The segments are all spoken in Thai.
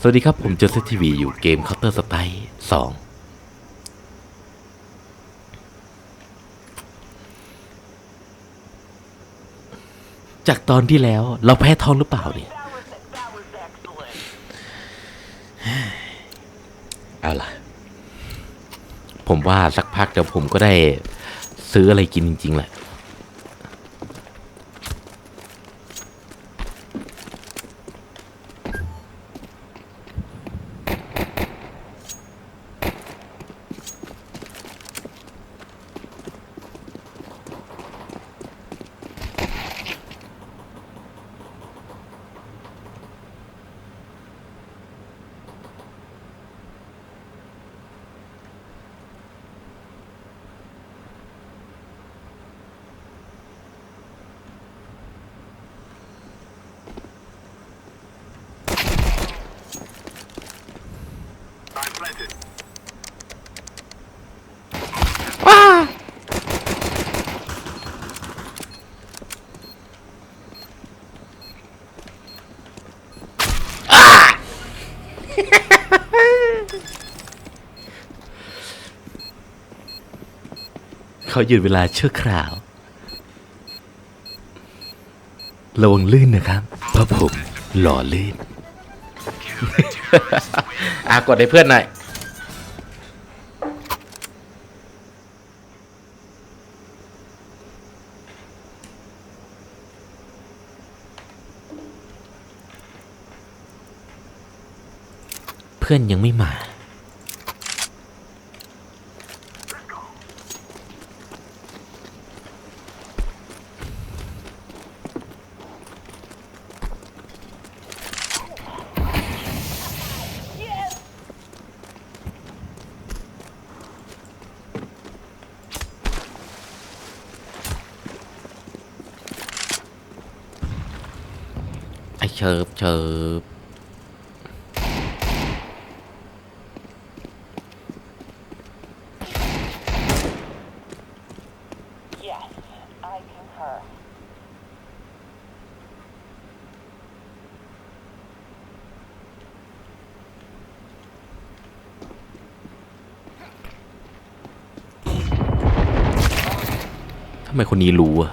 สวัสดีครับ ผมเจอเซทีวีอยู่เกม Counter Strike 2 จากตอนที่แล้วเราแพ้ท้องหรือเปล่าเนี่ย เอาล่ะ ผมว่าสักพักเดี๋ยวผมก็ได้ซื้ออะไรกินจริงๆแหละ เขาหยุดเวลาชั่วคราว ระวังลื่นนะครับ เพราะผมหล่อลื่นอากดให้เพื่อนหน่อย เพื่อนยังไม่มา เชิบเชิบ Yes, I concur. ทำไมคนนี้รู้อะ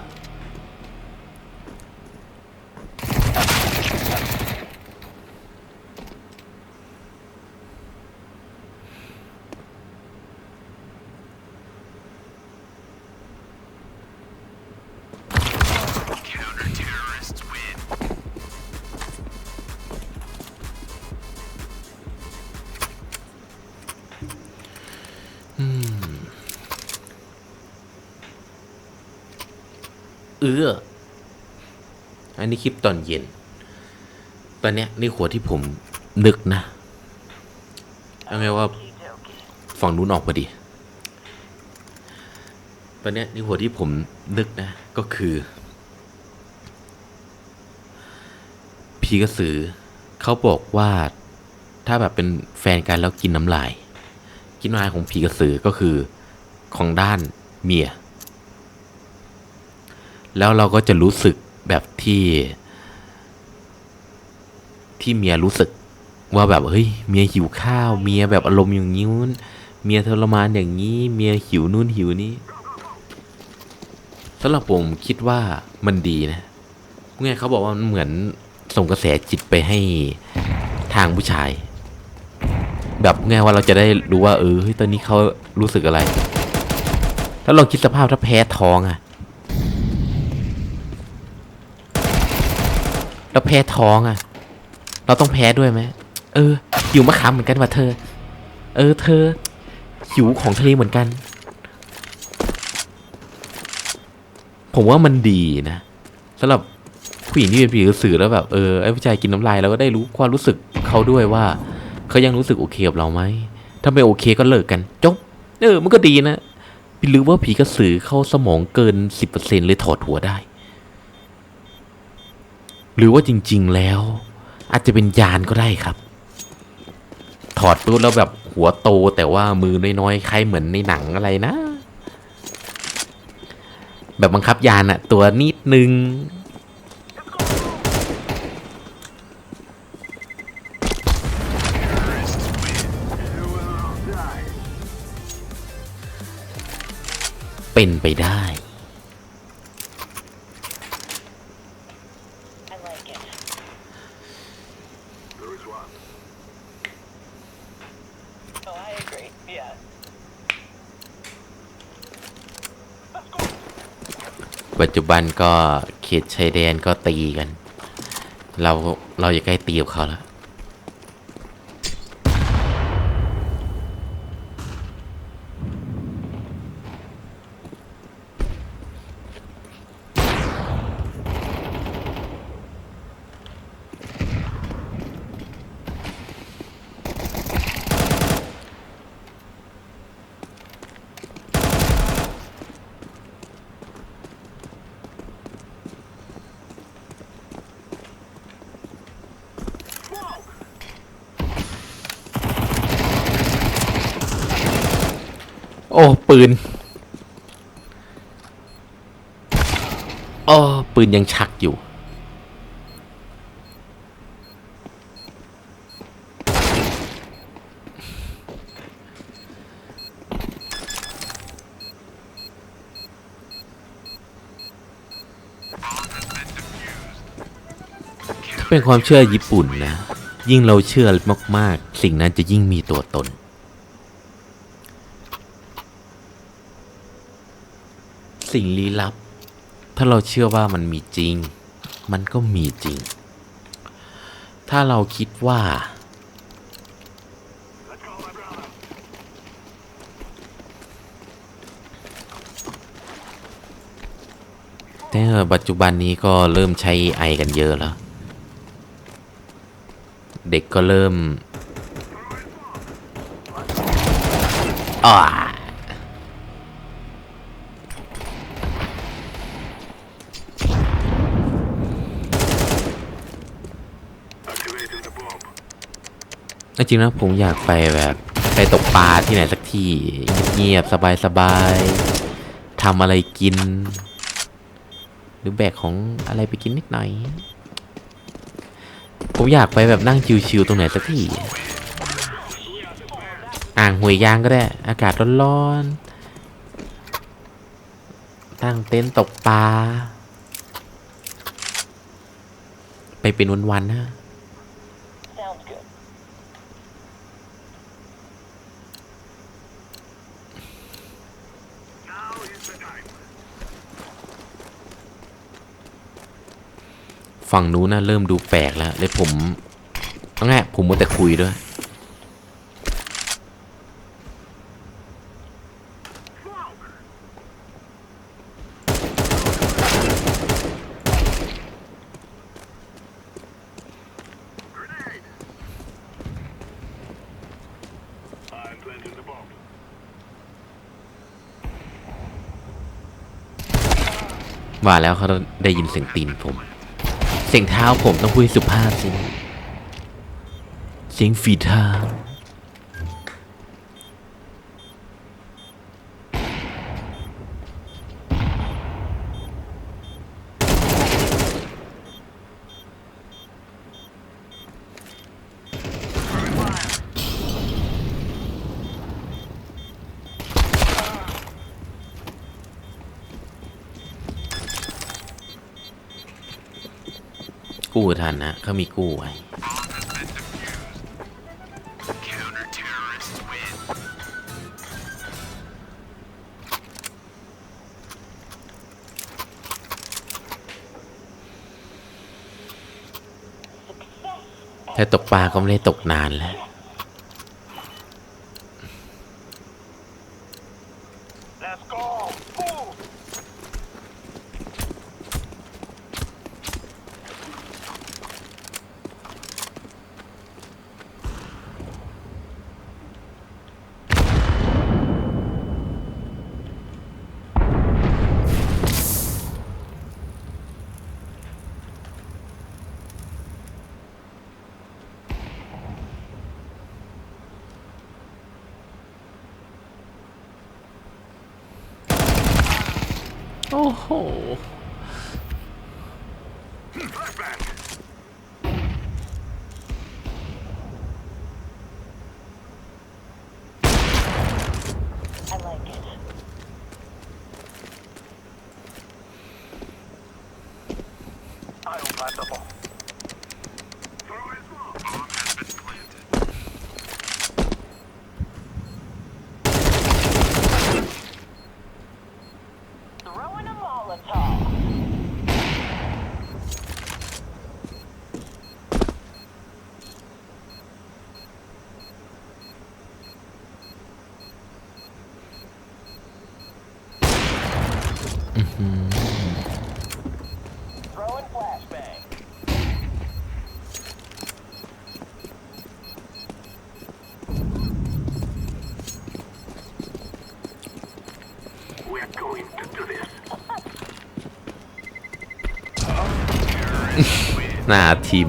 เออ อันนี้คลิปตอนเย็น ตอนเนี้ยนี่หัวที่ผมนึกนะเอาไงว่าฝั่งนู้นออกพอดี ตอนเนี้ยนี่หัวที่ผมนึกนะ ก็คือ พีกระสือเขาบอกว่าถ้าแบบเป็นแฟนกันแล้วกินน้ำลาย กินนายของผีกระสือก็คือของด้านเมีย แล้วเราก็จะรู้สึกแบบที่ ที่เมียรู้สึกว่าแบบเฮ้ยเมียหิวข้าว เมียแบบอารมณ์อย่างนี้นเมียทรมานอย่างนี้เมียหิวนู่นหิวนี่สำหรับผมคิดว่ามันดีนะไงเขาบอกว่ามันเหมือนส่งกระแสจิตไปให้ทางผู้ชาย แบบไงว่าเราจะได้รู้ว่าเออเฮ้ยตอนนี้เขารู้สึกอะไร แล้วลองคิดสภาพถ้าแพ้ท้องอะแล้วแพ้ท้องอะเราต้องแพ้ด้วยไหมเออหิวมะขามเหมือนกันว่ะเธอ เออ เธอหิวของทะเลเหมือนกัน ผมว่ามันดีนะสำหรับผู้หญิงที่เป็นผีกระสือแล้วแบบเออไอ้ผู้ชายกินน้ำลายเราก็ได้รู้ความรู้สึกเขาด้วยว่า เขายังรู้สึกโอเคกับเราไหมถ้าไม่โอเคก็เลิกกันจบเออมันก็ดีนะหรือว่าผีกระสือเข้าสมองเกินสิบเปอร์เซ็นเลยถอดหัวได้ หรือว่าจริง ๆแล้ว อาจจะเป็นยานก็ได้ครับ ถอดปุ๊บแล้วแบบหัวโตแต่ว่ามือน้อยๆใครเหมือนในหนังอะไรนะ แบบบังคับยานอะตัวนิดนึง เป็นไปได้ ปัจจุบันก็เขตชายแดนก็ตีกัน เราเราจะใกล้ตีกับเขาแล้ว โอ้ ปืนโอ้ปืนยังชักอยู่ เป็นความเชื่อญี่ปุ่นนะ ยิ่งเราเชื่อมาก ๆ สิ่งนั้นจะยิ่งมีตัวตน สิ่งลี้ลับ ถ้าเราเชื่อว่ามันมีจริง มันก็มีจริง ถ้าเราคิดว่า แต่ปัจจุบันนี้ก็เริ่มใช้ไอกันเยอะแล้ว เด็กก็เริ่มอ่า จริงๆนะผมอยากไปแบบไปตกปลาที่ไหนสักที่เงียบๆสบายๆทำอะไรกิน หรือแบกของอะไรไปกินนิดหน่อย ผมอยากไปแบบนั่งชิวๆตรงไหนสักที่อ่างหวยยางก็ได้ อากาศร้อนๆตั้งเต็นท์ตกปลาไปเป็นวันๆนะ ฝั่งนู้นนะเริ่มดูแปลกแล้วเลยผมเอาไงผมมัวแต่คุยด้วย ว่าแล้วเขาได้ยินเสียงตีนผม เสียงเท้าผมต้องพูดสุภาพสิ เสียงฝีเท้า กู้ ทันนะเขามีกู้ไว้ถ้าตกปลาก็ไม่ได้ตกนานแล้ว Oh. I'll find the ball. หน้าทีม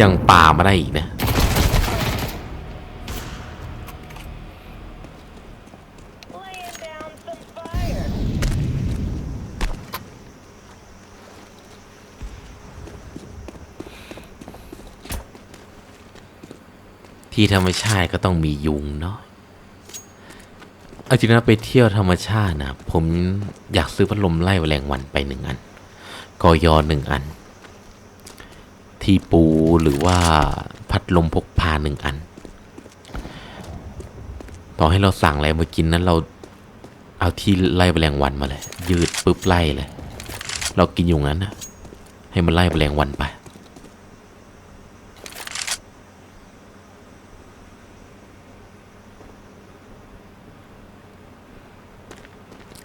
ยังป่ามาได้อีกนะ ที่ธรรมชาติก็ต้องมียุงเนาะเอาจริงนะไปเที่ยวธรรมชาตินะ ผมอยากซื้อพัดลมไล่แมลงวันไปหนึ่งอันกอยอหนึ่งอัน ที่ปูหรือว่าพัดลมพกพาหนึ่งอัน ต่อให้เราสั่งอะไรมากินนั้นเราเอาที่ไล่แมลงวันมาเลย ยืดปุ๊บไล่เลย เรากินอยู่งั้นนะให้มันไล่แมลงวันไป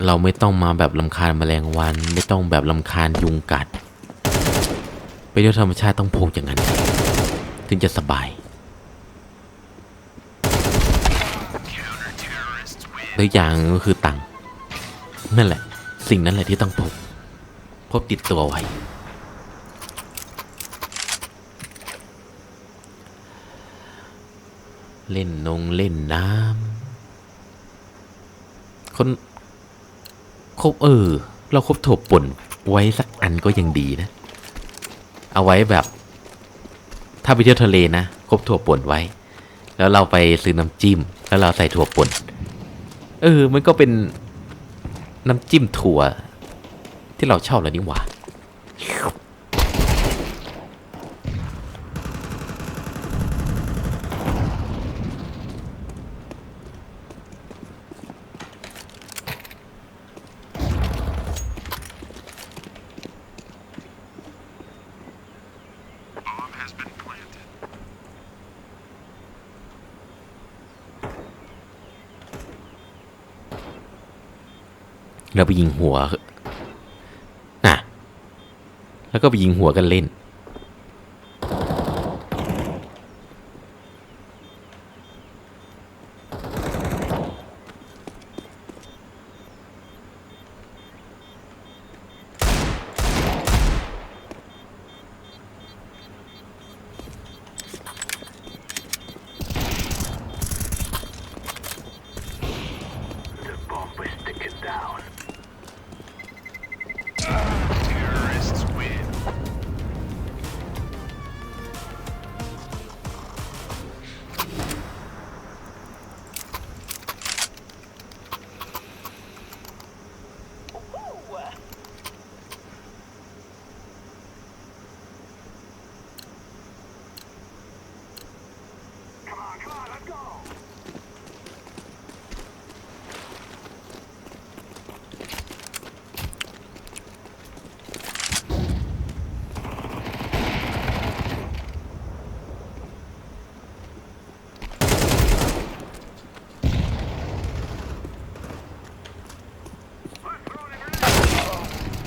เราไม่ต้องมาแบบลำคาญแมลงวัน ไม่ต้องแบบลำคาญยุงกัด ไปเที่ยธรรมชาติต้องพกอย่างนั้น ถึงจะสบายแล้วอย่างก็คือตังค์นั่นแหละ สิ่งนั้นแหละที่ต้องพกพกติดตัวไว้ เล่นนงเล่นน้ำคนครบเออ เราครบถั่วป่นไว้สักอันก็ยังดีนะ เอาไว้แบบ ถ้าไปเที่ยวทะเลนะครบถั่วป่นไว้ แล้วเราไปซื้อน้ำจิ้ม แล้วเราใส่ถั่วป่นเออ มันก็เป็นน้ำจิ้มถั่ว ที่เราชอบแล้วนี่หว่า เราไปยิงหัวน่ะแล้วก็ไปยิงหัวกันเล่น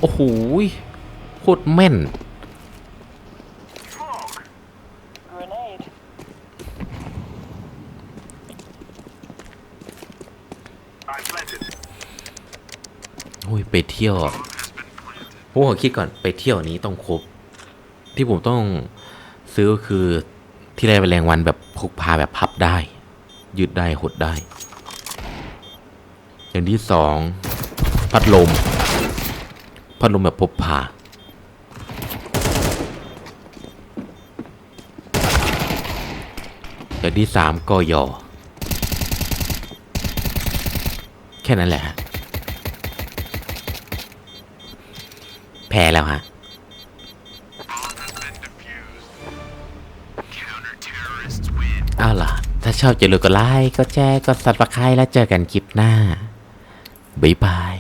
โอ้โหโคตรแม่น โอ้ย ไปเที่ยวผมขอคิดก่อนไปเที่ยวนี้ต้องครบ ที่ผมต้องซื้อก็คือที่ได้แรงวันแบบพกพาแบบพับได้ ยืดได้หดได้ อย่างที่สอง พัดลม พัดลมแบบพกพาอย่างที่สามกอยอแค่นั้นแหละฮะแพ้แล้วฮะเอาล่ะ ถ้าชอบอย่าลืมกดไลค์กดแชร์กดซับสไครต์แล้วเจอกันคลิปหน้า บ๊ายบาย